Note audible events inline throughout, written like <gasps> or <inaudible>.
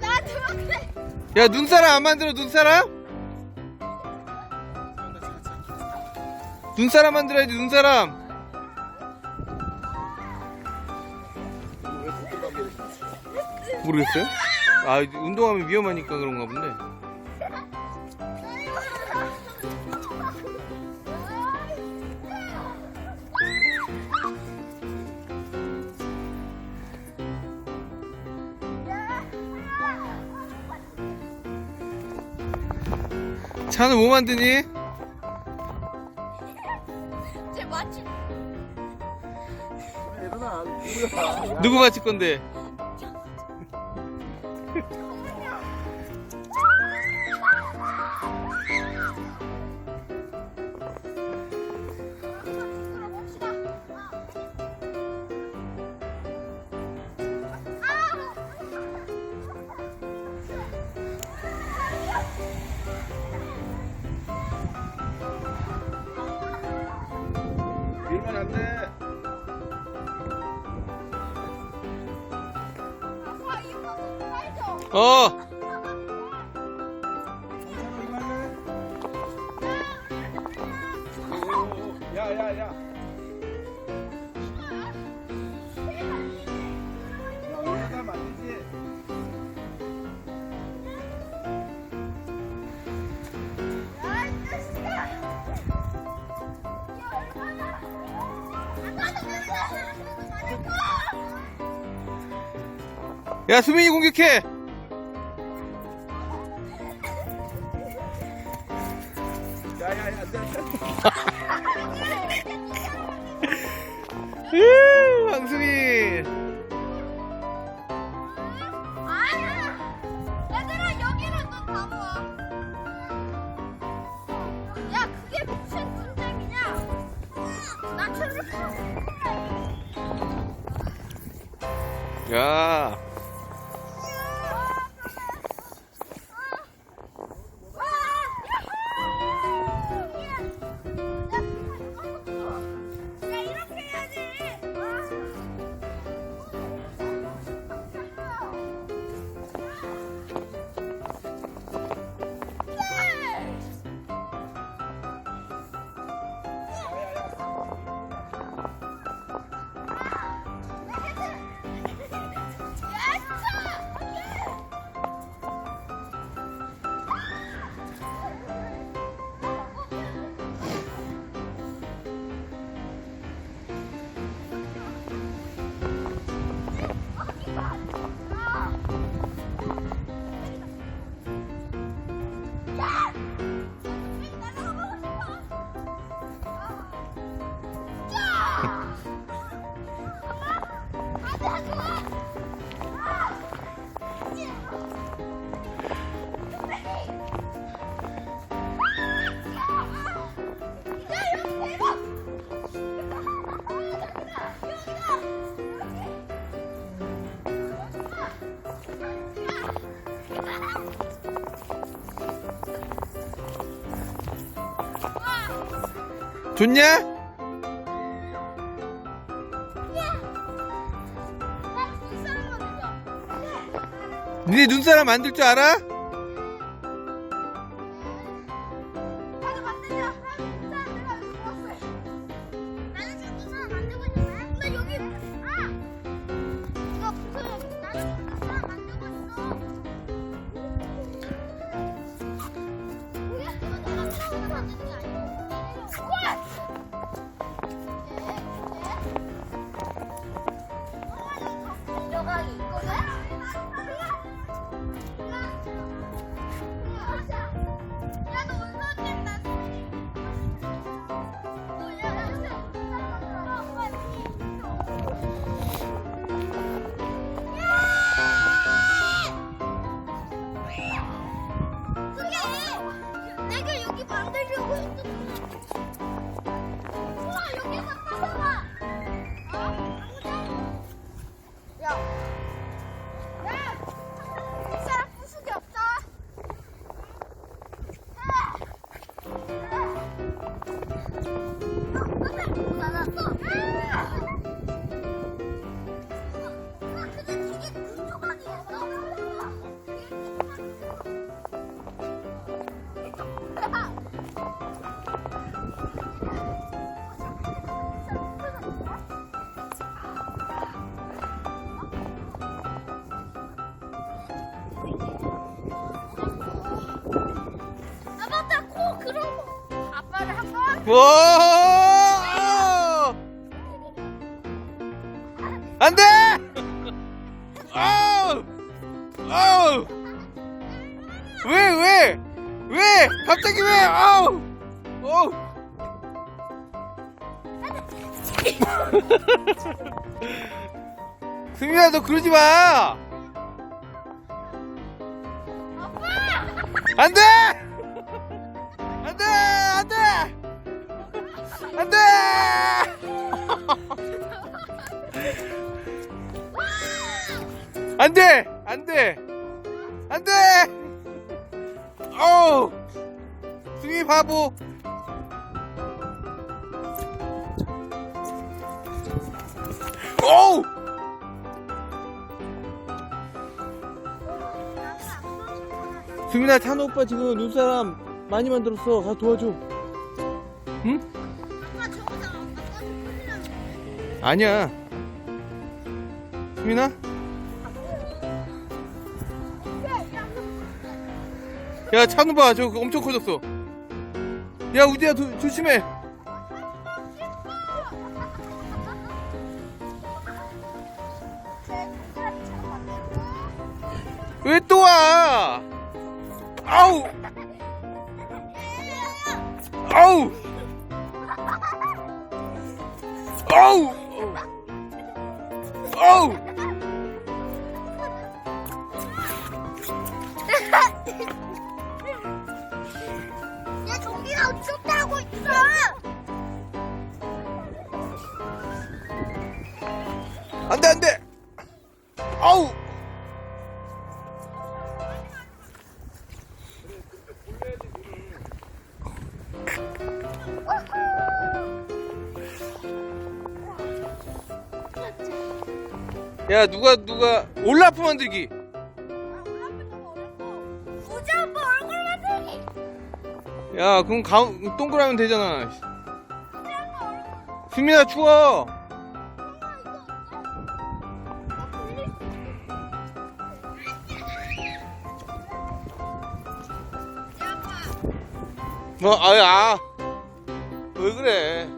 나도 그래. 야 눈사람 안 만들어 눈사람? 눈사람 만들어야지 눈사람 모르겠어요? 아 운동하면 위험하니까 그런가 본데 자는 뭐 만드니? 제 맞춤 누구 마칠 건데? 야 수민이 공격해. 좋냐? 니네 눈사람 만들 줄 알아? 와! 안 돼! 아우! 아우! 왜, 왜? 왜? 갑자기 왜? 아우! 어우! <laughs> 승민아, 너 그러지 마! 안 돼! 안 돼! 안 돼! 안 돼! 안 돼! 안 돼! 안 돼! 어우! 승희 바보! 어우! 승민아, 찬호 오빠 지금 눈사람 많이 만들었어. 가 도와줘. 응? 아니야. 수민아? 야, 찬우 봐. 저 엄청 커졌어. 야, 우디야, 도- 조심해. 타고 있어. 안 돼, 안 돼! 아우! 야, 누가, 누가, 올라프 만들기! 야, 그럼 가, 동그라면 되잖아. 수민아, 추워! 뭐, 아, 아. 왜 그래?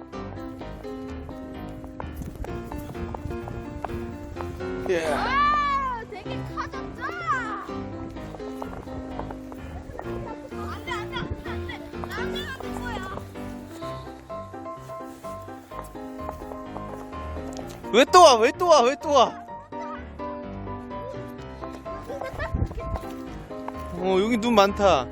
예. 아, 왜 또 와? 왜 또 와? 왜 또 와? 어, 여기 눈 많다.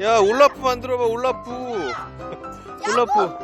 야, 올라프 만들어봐, 올라프. 올라프.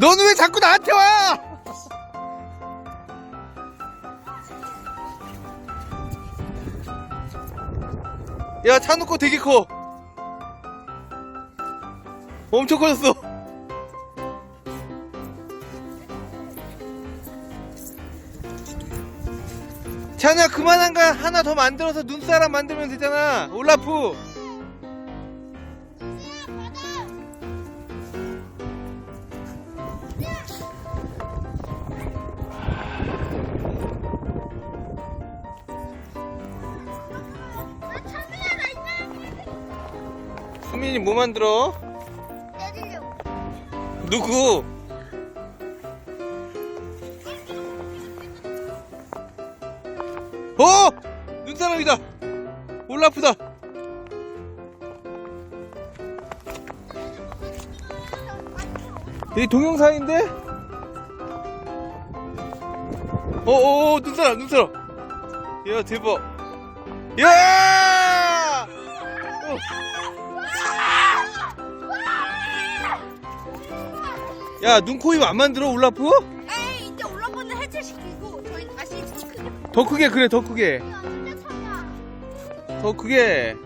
너는 왜 자꾸 나한테 와? 야, 차놓고 되게 커. 엄청 커졌어. 자냐, 그만한 거 하나 더 만들어서 눈사람 만들면 되잖아. 올라프. 만 들어? 내리려고. 누구? 어! 눈사람이다 올라프다 이 동영상인데? 어어어 눈사람 눈사람 야 대박 야! 어. 야 눈, 코, 입 안 만들어? 올라프? 에이 이제 올라보는 해체시키고 저희 다시 더 크게. 더 크게 그래 더 크게. 더 크게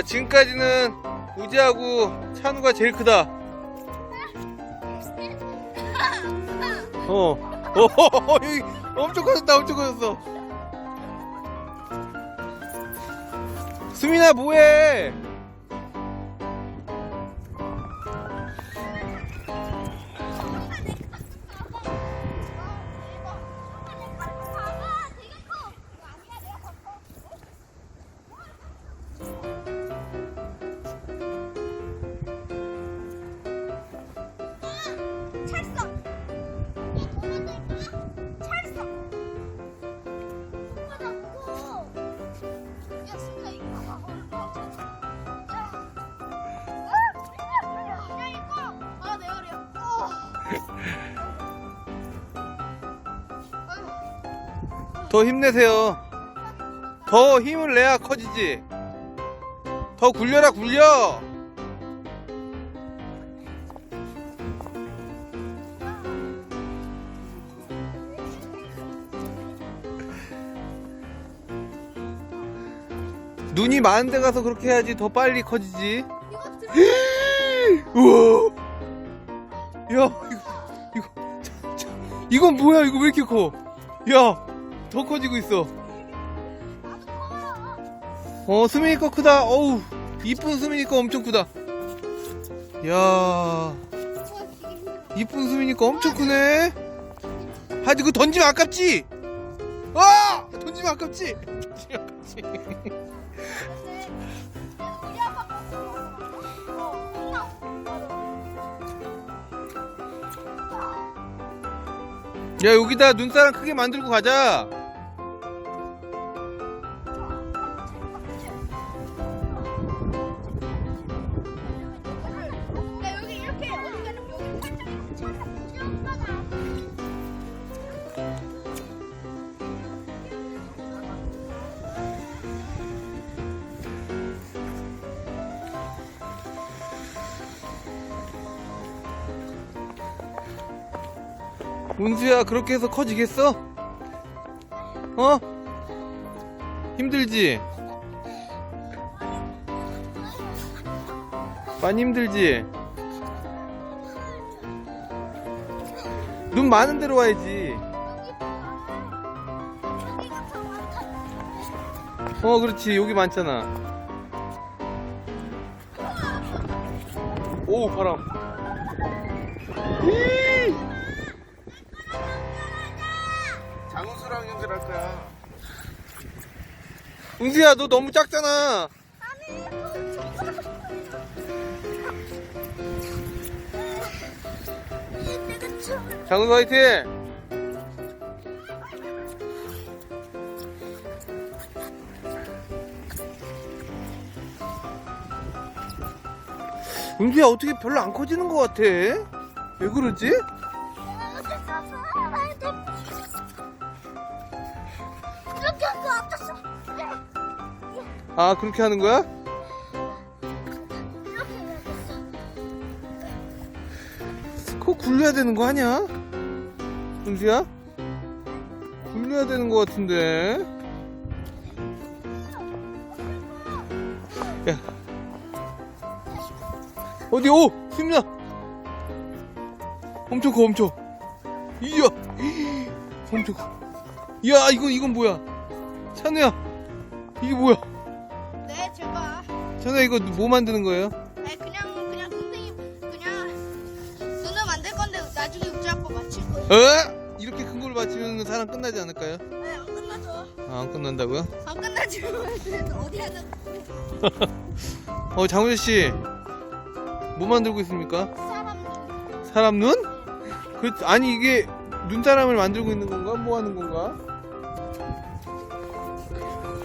야 지금까지는 우지하고 찬우가 제일 크다 어. 어, <laughs> 여기 엄청 커졌다, 엄청 커졌어. 수민아, 뭐해? 더 힘내세요. 더 힘을 내야 커지지. 더 굴려라, 굴려! 눈이 많은 데 가서 그렇게 해야지 더 빨리 커지지. <gasps> 우와! 야, 이거, 이거, 이건 뭐야? 이거 왜 이렇게 커? 야, 더 커지고 있어. 어, 수민이 거 크다. 어우, 이쁜 수민이 거 엄청 크다. 야, 이쁜 수민이 거 엄청 크네. 하지, 그거 던지면 아깝지? 아! 던지면 아깝지? 야, 여기다 눈사람 크게 만들고 가자. 운수야, 그렇게 해서 커지겠어? 어? 힘들지? 많이 힘들지? 눈 많은 데로 와야지. 어, 그렇지. 여기 많잖아. 오, 바람. 은수야, 너 너무 작잖아. 장은수 화이팅! 은수야, 어떻게 별로 안 커지는 것 같아? 왜 그러지? 아, 그렇게 하는 거야? 그거 굴려야 되는 거 아니야? 은수야? 굴려야 되는 거 같은데. 야. 어디, 오! 수민아! 엄청 커, 엄청. 이야! <gasps> 엄청 커. 이야, 이거, 이건 뭐야? 찬우야! 이게 뭐야? 찬우야, 이거 뭐 만드는 거예요? 아니 그냥 그냥 선생님 그냥 눈을 만들 건데 나중에 우주학과 마칠 거예요. 어? 이렇게 큰 걸 맞히면 사람 끝나지 않을까요? 네, 안 끝나죠. 아, 안 끝난다고요? 안 그래도 어디 하나 어, 장훈 씨. 뭐 만들고 있습니까? 사람 사람 눈? 그, 아니, 이게 눈사람을 만들고 있는 건가? 뭐 하는 건가?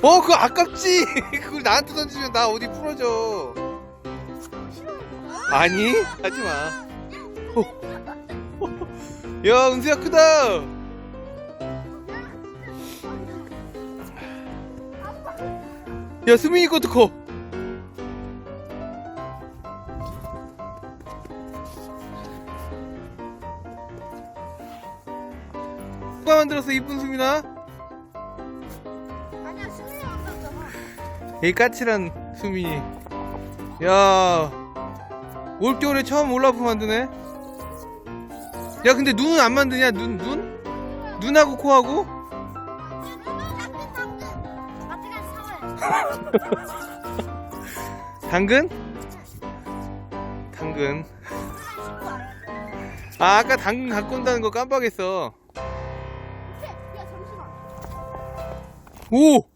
어, 그거 아깝지! <laughs> 그걸 나한테 던지면 나 어디 부러져. 아니, 하지 마. 어. <laughs> 야, 은수야 크다! 야, 수민이 것도 커! 누가 만들었어, 이쁜 수민아? 이 까칠한 수민이. 야, 올겨울에 처음 올라프 만드네? 야, 근데 눈은 안 만드냐? 눈, 눈? 눈하고 코하고? <laughs> 당근? 당근. 아, 아까 당근 갖고 온다는 거 깜빡했어. 오!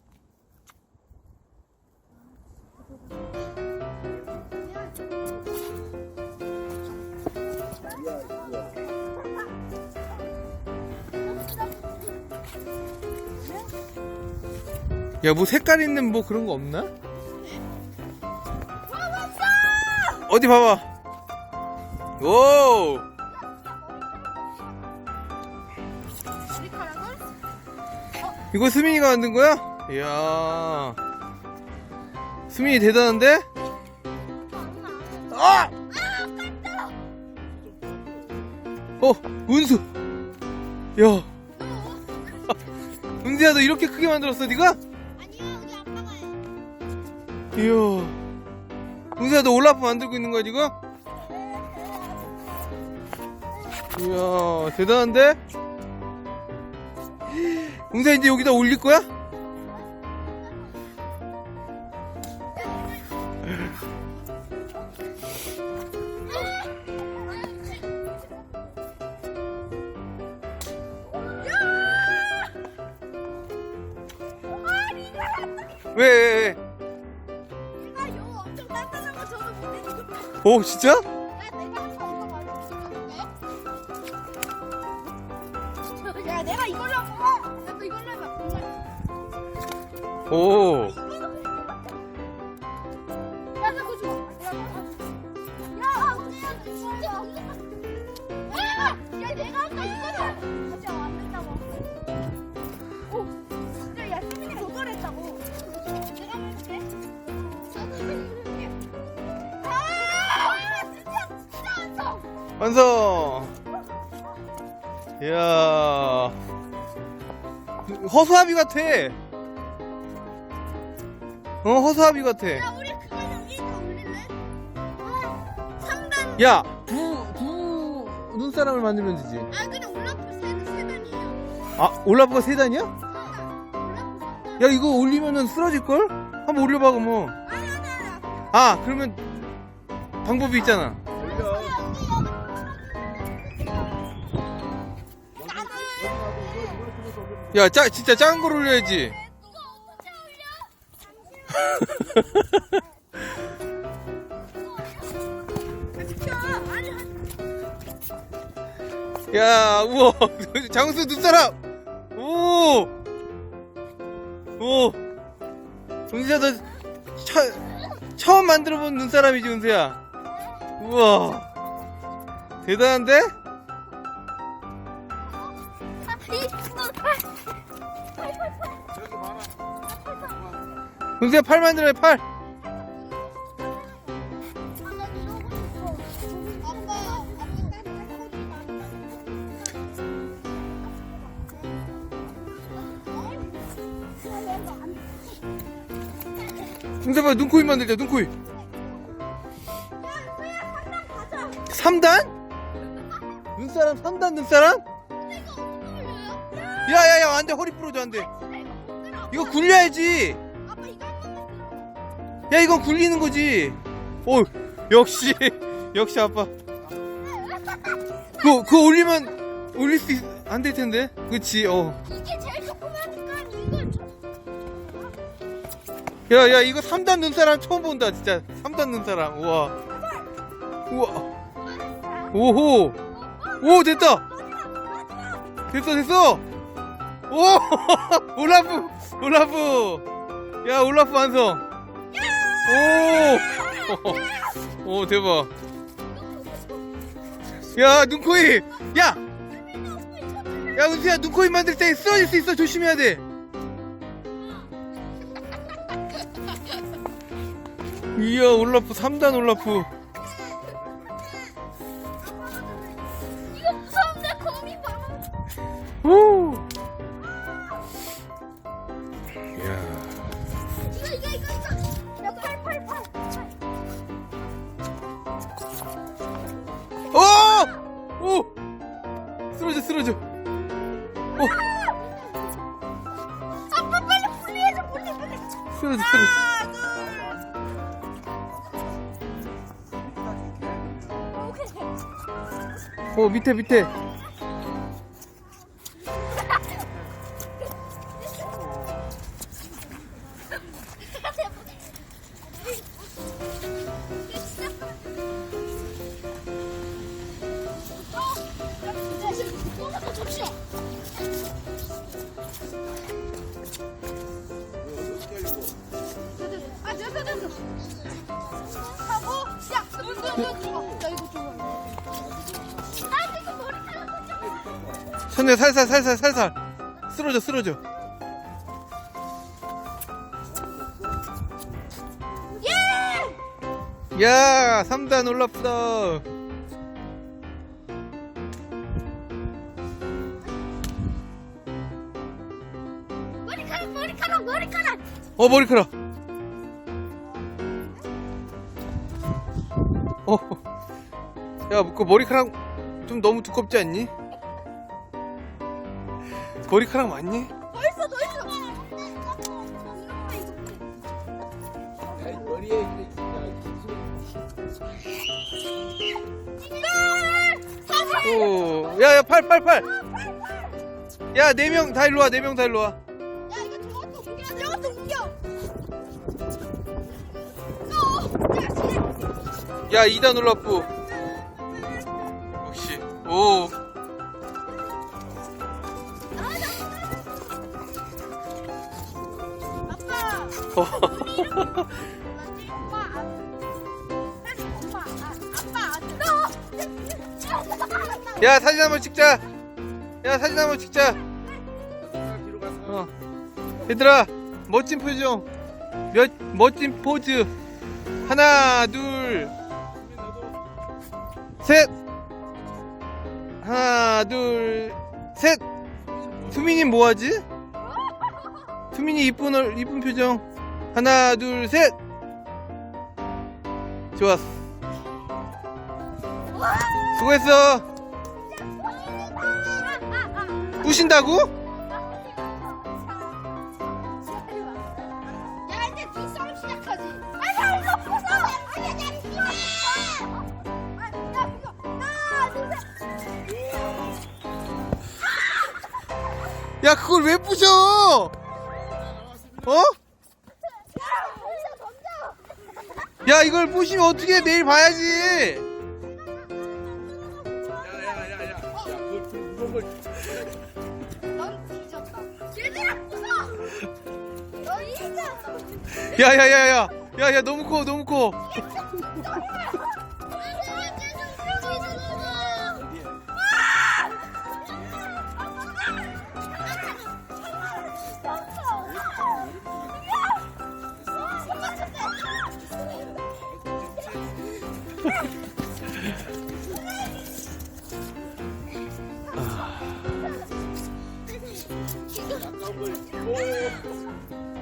야, 뭐 색깔 있는 뭐 그런 거 없나? 어디 봐봐. 오! 이거 수민이가 만든 거야? 이야. 수민이 대단한데? 아! 어, 은수. 야. <laughs> 은수야, 너 이렇게 크게 만들었어, 네가? 이야. 은수야, 너 올라프 만들고 있는 거야, 지금? 이야, 대단한데? 은수야, 이제 여기다 올릴 거야? 왜, 왜, 왜? 오, 진짜? 완성. 이야. 허수아비 같아. 어, 허수아비 같아. 야, 우리 그거 여기? 아, 3단. 야, 두, 두 눈사람을 만들면 되지. 아, 근데 올라프 세, 세 단이에요. 아, 올라프가 세 단이야? 3단. 올라프 3단. 야, 이거 올리면은 쓰러질걸? 한번 올려봐, 그러면. 아, 그러면 방법이 있잖아. 야, 짜, 진짜 작은 걸 올려야지. <laughs> 야, 우와. <laughs> 장수 눈사람. 오. 오. 은수야, 너 처, 처음 만들어본 눈사람이지, 은수야. 우와. 대단한데? 은수야 팔 만들어 팔 은수야 봐 눈코입 만들자 눈코입 3단? 눈사람 3단 눈사람? 야야야 안돼 허리 부러져 안돼 이거 굴려야지 야 이건 굴리는 거지 오 역시 <laughs> 역시 아빠 그거 그거 올리면 올릴 수 안 될 텐데 그치 어 이게 제일 조그마니까 이걸 좀. 야, 야, 이거 3단 눈사람 처음 본다, 진짜. 3단 눈사람. 우와. 우와. 오호. 오, 됐다. 됐어, 됐어. 오! <laughs> 올라프! 올라프! 야, 올라프 완성. 오! 오, 대박. 야, 눈코입! 야! 야, 은수야, 눈코입 만들 때 쓰러질 수 있어. 조심해야 돼. 이야, 올라프, 3단 올라프. 밑에, 밑에. 좀. 천천히 살살, 살살, 살살. 쓰러져, 쓰러져. 예! 야, 3단 올라프다. 머리카락, 머리카락, 머리카락. 어, 머리카락. 어. 야, 그 머리카락 좀 너무 두껍지 않니? 머리카락 맞니? 있어. 야, 머리에 이게 사실. 오, 야, 야, 팔, 팔, 팔. 야, 네 명 다 일로 와, 네 명 다 일로 와. 야, 이거 저것도 옮겨, 저것도. 어, 야, 2단 올라프. 역시. 오. <laughs> 야, 사진 한번 찍자. 야, 사진 한번 찍자. 어. 얘들아, 멋진 표정. 몇, 멋진 포즈. 하나, 둘, 셋. 하나, 둘, 셋. 수민이 뭐하지? 수민이 이쁜, 얼, 이쁜 표정. 하나, 둘, 셋. 좋았어. 수고했어. 부신다고? 야 그걸 왜 부셔? 어? 야 거기서 던져 야, 이걸 부시면 어떻게 내일 봐야지. 야야야야 야, 그넌 뒤졌다 얘들아 부숴 너 이기잖아 야, 야, 야, 야. 야, 야, 너무 커, 너무 커. 야 오!